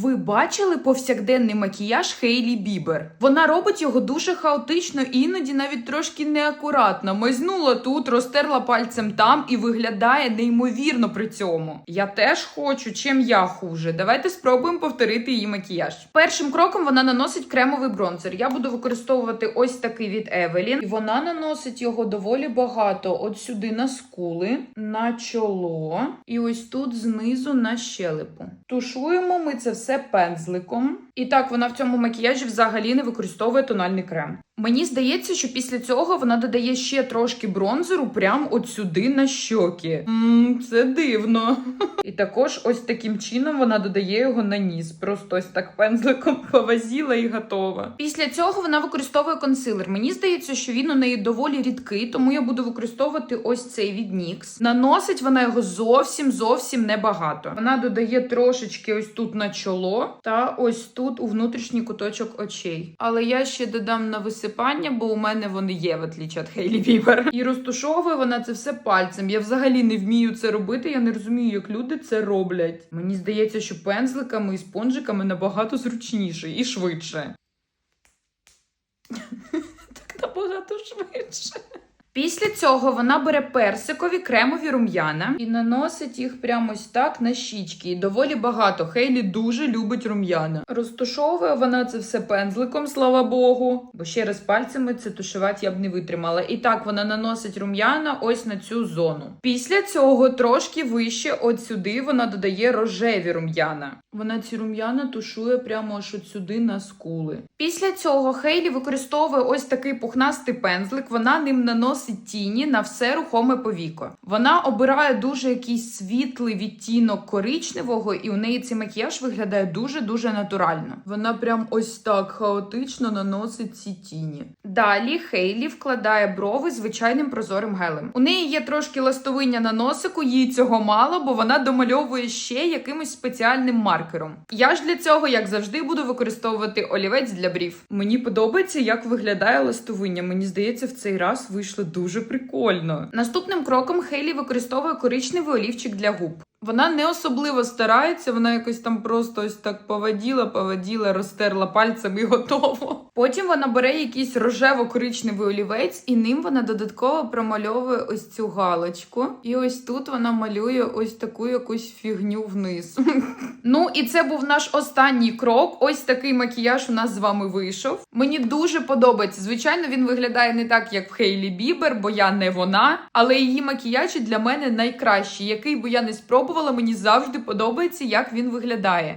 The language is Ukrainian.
Ви бачили повсякденний макіяж Хейлі Бібер? Вона робить його дуже хаотично, іноді навіть трошки неакуратно. Мазнула тут, розтерла пальцем там і виглядає неймовірно при цьому. Я теж хочу, чим я хуже. Давайте спробуємо повторити її макіяж. Першим кроком вона наносить кремовий бронзер. Я буду використовувати ось такий від Евелін. І вона наносить його доволі багато. От сюди на скули, на чоло, і ось тут знизу на щелепу. Тушуємо ми це все пензликом. І так, вона в цьому макіяжі взагалі не використовує тональний крем. Мені здається, що після цього вона додає ще трошки бронзеру прямо от сюди на щоки. Мм, це дивно. І також ось таким чином вона додає його на ніс. Просто ось так пензликом повазіла і готова. Після цього вона використовує консилер. Мені здається, що він у неї доволі рідкий, тому я буду використовувати ось цей від NYX. Наносить вона його зовсім зовсім небагато. Вона додає трошечки ось тут на чоло та ось тут у внутрішній куточок очей. Але я ще додам на висипання, бо у мене вони є, в отлічі від Хейлі Бібер. І розтушовує вона це все пальцем. Я взагалі не вмію це робити. Я не розумію, як люди це роблять. Мені здається, що пензликами і спонжиками набагато зручніше і швидше. Так набагато швидше. Після цього вона бере персикові кремові рум'яна і наносить їх прямо ось так на щічки. І доволі багато. Хейлі дуже любить рум'яна. Розтушовує вона це все пензликом, слава Богу. Бо ще раз пальцями це тушувати я б не витримала. І так вона наносить рум'яна ось на цю зону. Після цього трошки вище, от сюди, вона додає рожеві рум'яна. Вона ці рум'яна тушує прямо аж от сюди на скули. Після цього Хейлі використовує ось такий пухнастий пензлик. Вона ним наносить тіні на все рухоме повіко. Вона обирає дуже якийсь світлий відтінок коричневого, і у неї цей макіяж виглядає дуже дуже натурально. Вона прям ось так хаотично наносить ці тіні. Далі Хейлі вкладає брови звичайним прозорим гелем. У неї є трошки ластовиння на носику, їй цього мало, бо вона домальовує ще якимось спеціальним маркером. Я ж для цього, як завжди, буду використовувати олівець для брів. Мені подобається, як виглядає ластовиння. Мені здається, в цей раз вийшло дуже прикольно. Наступним кроком Хейлі використовує коричневий олівчик для губ. Вона не особливо старається, вона якось там просто ось так поваділа, поваділа, розтерла пальцем і готово. Потім вона бере якийсь рожево-коричневий олівець, і ним вона додатково промальовує ось цю галочку. І ось тут вона малює ось таку якусь фігню вниз. Ну і це був наш останній крок. Ось такий макіяж у нас з вами вийшов. Мені дуже подобається. Звичайно, він виглядає не так, як в Хейлі Бібер, бо я не вона. Але її макіяжі для мене найкращі. Який би я не спробувала, мені завжди подобається, як він виглядає.